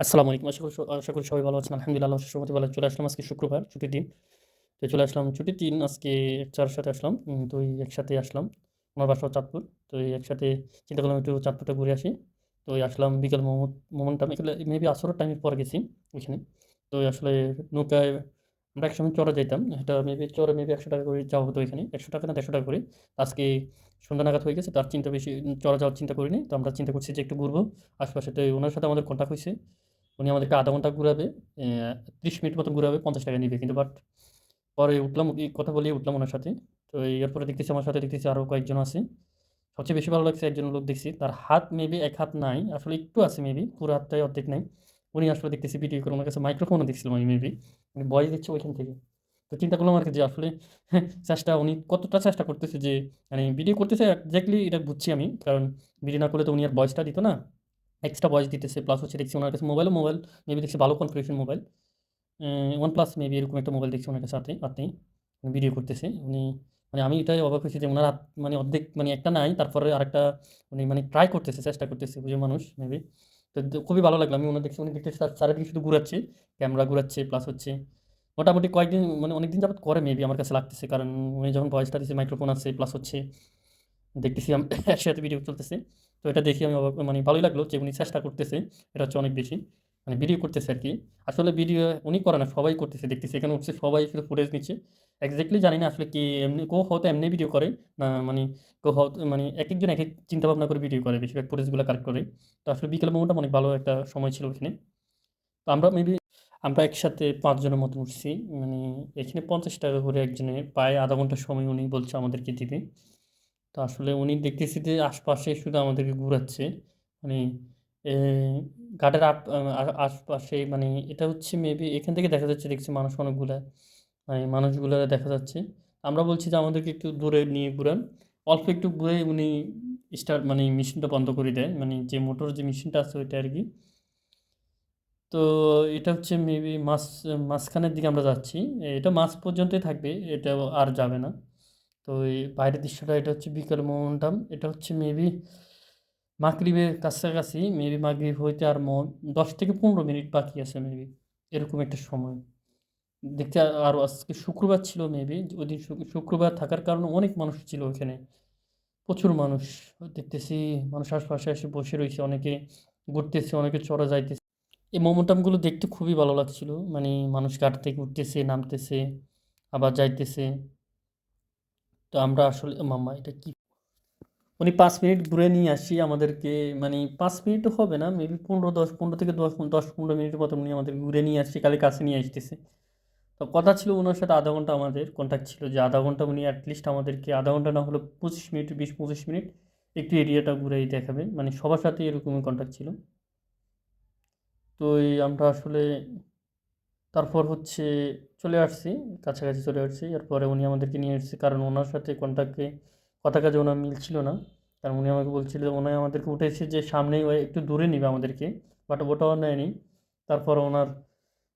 আসসালামু আলাইকুম আশা করি আশা করি সবাই ভালো আছেন। আলহামদুলিল্লাহ রহমতে ভালো চলে আসলাম আজকে শুক্রবার, ছুটির দিন। তো চলে আসলাম, ছুটির দিন আজকে চার সাথে আসলাম। তো একসাথে আসলাম। আমার বাসাও চাঁদপুর। তো একসাথে চিন্তা করলাম একটু চাঁদপুরটা ঘুরে আসি। তো আসলাম বিকেল মোমো মোমেন্টাম এখানে মেবি আসরের টাইমের পর গেছি ওইখানে। তো আসলে নৌকায় আমরা একসময় চড়া যাইতাম। এটা মেবি চড়ে মেবি ৳১০০ করে যাওয়া হতো ওইখানে। ৳১০০ না ৳১৫০ করে। আজকে সন্ধ্যা নাগাদ হয়ে গেছে। তার চিন্তা বেশি চড়া যাওয়ার চিন্তা করিনি। তো আমরা চিন্তা করছি যে একটু ঘুরবো আশপাশে। তো ওনার সাথে আমাদের কনট্যাক্ট হইছে। উনি আমাদেরকে আধা ঘণ্টা ঘুরাবে। ৩০ মিনিট মতো ঘুরাবে, ৳৫০ নিবে। কিন্তু বাট পরে উঠলাম কথা বলেই উঠলাম ওনার সাথে। তো এরপরে দেখতেছি আমার সাথে দেখতেছি আরও কয়েকজন আছে। সবচেয়ে বেশি ভালো লাগছে একজন লোক দেখছি। তার হাত মেবি এক হাত নাই। আসলে একটু আছে মেবি। পুরো হাতটাই অর্ধেক নাই। উনি আসলে দেখতেছি ভিডিও করে উনার কাছে মাইক্রোফোনও দেখছিলাম আমি মেবি। উনি বয়স দিচ্ছে ওইখান থেকে। তো চিন্তা করলাম আরকি যে আসলে চেষ্টা উনি কতটা চেষ্টা করতেছে যে মানে ভিডিও করতেছে এক্সাক্টলি এটা বুঝছি আমি। কারণ ভিডিও না করলে তো উনি আর বয়সটা দিত না। এক্সট্রা ভয়েস দিতেছে। প্লাস হচ্ছে দেখছি ওনার কাছে মোবাইলও মোবাইল মেবি দেখছি ভালো configuration mobile. OnePlus maybe এরকম একটা মোবাইল দেখছি উনার কাছে হাতে হাতেই। ভিডিও করতেছে। উনি মানে আমি এটাই অবাক হয়েছি যে ওনার হাত মানে অর্ধেক মানে একটা নাই। তারপরে আরেকটা উনি মানে ট্রাই করতেছে, চেষ্টা করতেছে বুঝে মানুষ মেবি। তো খুবই ভালো লাগল। আমি ওনার দেখছি উনি দেখতেছি চারিদিকে শুধু ঘুরাচ্ছে। ক্যামেরা ঘুরাচ্ছে প্লাস হচ্ছে মোটামুটি কয়েকদিন মানে অনেকদিন যাবত করে মেবি আমার কাছে লাগতেছে। কারণ উনি যখন ভয়েসটা দিচ্ছে মাইক্রোফোন আছে প্লাস হচ্ছে দেখতেছি একসাথে ভিডিও চলতেছে। তো এটা দেখে আমি মানে ভালোই লাগল যে উনি চেষ্টা করতেছে। এটা হচ্ছে অনেক বেশি। মানে ভিডিও করতেছে আর কি আসলে ভিডিও উনি করে না, সবাই করতেছে, দেখতেছি। এখানে উঠছে সবাই শুধু ফুটেজ নিচ্ছে। এক্সাক্টলি জানি না আসলে কি এমনি কেউ হয়তো এমনি ভিডিও করে। না মানে কেউ হয়তো মানে একেকজন একেক চিন্তা ভাবনা করে ভিডিও করে। বেশিরভাগ ফুটেজগুলো কালেক্ট করে। তো আসলে বিকেলের মোমেন্টটা অনেক ভালো একটা সময় ছিল ওখানে। তো আমরা মেবি আমরা একসাথে পাঁচজনের মতো উঠছি। মানে এখানে ৳৫০ করে একজনের। প্রায় আধা ঘণ্টা সময় উনি বলছে আমাদেরকে দিবে। তো আসলে উনি দেখতেছি যে আশপাশে শুধু আমাদেরকে ঘুরাচ্ছে। মানে ঘাটের আশপাশে মানে এটা হচ্ছে মেবি এখান থেকে দেখা যাচ্ছে দেখছি মানুষ অনেকগুলা। মানে মানুষগুলো দেখা যাচ্ছে। আমরা বলছি যে আমাদেরকে একটু দূরে নিয়ে ঘুরান। অল্প একটু ঘুরে উনি স্টার্ট মানে মেশিনটা বন্ধ করে দেয়। মানে যে মোটর, যে মেশিনটা আছে ওইটা আর কি তো এটা হচ্ছে মেবি মাঝ মাঝখানের দিকে আমরা যাচ্ছি। এটা মাঝ পর্যন্তই থাকবে। এটা আর যাবে না। তো এই বাইরের দৃশ্যটা এটা হচ্ছে বিকেল মোমেন্টাম। এটা হচ্ছে মেবি মাগরিবের কাছাকাছি। মেবি মাগরিব হইতে আর ম ১০ থেকে ১৫ মিনিট বাকি আছে মেবি। এরকম একটা সময়। দেখতে আরও আজকে শুক্রবার ছিল মেবি। ওইদিন শু শুক্রবার থাকার কারণে অনেক মানুষ ছিল ওইখানে। প্রচুর মানুষ। দেখতেছি মানুষ আশপাশে এসে বসে রয়েছে অনেকে ঘুরতেছে, অনেকে চড়া যাইতেছে। এই মোমেন্টামগুলো দেখতে খুবই ভালো লাগছিল। মানে মানুষ ঘাট থেকে উঠতেছে, নামতেছে, আবার যাইতেছে। তো আমরা আসলে মামা এটা কি? উনি পাঁচ মিনিট ঘুরে নিয়ে আসি আমাদেরকে মানে পাঁচ মিনিটও হবে না। মেবি ১৫ ১০ ১৫ থেকে দশ দশ, পনেরো মিনিটের মতো উনি আমাদেরকে ঘুরে নিয়ে আসছে। খালি কাছে নিয়ে আসতেছে। তো কথা ছিল ওনার সাথে আধা ঘণ্টা আমাদের কনট্যাক্ট ছিল, যে আধা ঘণ্টা উনি অ্যাটলিস্ট আমাদেরকে ০.৫ ঘণ্টা না হলেও ২৫ মিনিট ২০-২৫ মিনিট একটু এরিয়াটা ঘুরাই দেখাবে। মানে সবার সাথেই এরকমই কনট্যাক্ট ছিল। তো আমরা আসলে, তারপর হচ্ছে চলে আসছি। কাছাকাছি চলে আসছি। এরপরে উনি আমাদেরকে নিয়ে এসছে। কারণ ওনার সাথে কনট্যাক্টে কথা কাজে ওনার মিল ছিল না। কারণ উনি আমাকে বলছিল, উনি আমাদেরকে উঠেছে যে সামনেই ওই একটু দূরে নিবে আমাদেরকে। বাট ওটাও নেয়নি। তারপর ওনার,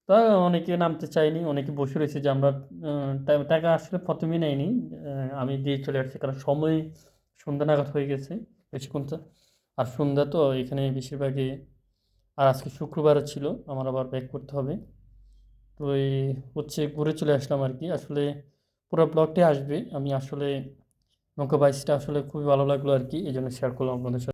তা অনেকে নামতে চায়নি। অনেকে বসে রয়েছে যে আমরা টাকা আসলে ১ম এই নেয়নি। আমি দিয়ে চলে আসছি। কারণ সময় সন্ধ্যা নাগাদ হয়ে গেছে বেশিক্ষণ। আর সন্ধ্যা তো এখানে বেশিরভাগই, আর আজকে শুক্রবারও ছিল। আমার আবার ব্যাক করতে হবে। তো এই হচ্ছে ঘুরে চলে আসলাম আর কি আসলে পুরো ব্লগটি আসবে। আমি আসলে নৌকা বাইসটা আসলে খুবই ভালো লাগল আর কি এই জন্য শেয়ার করলাম আপনাদের সাথে।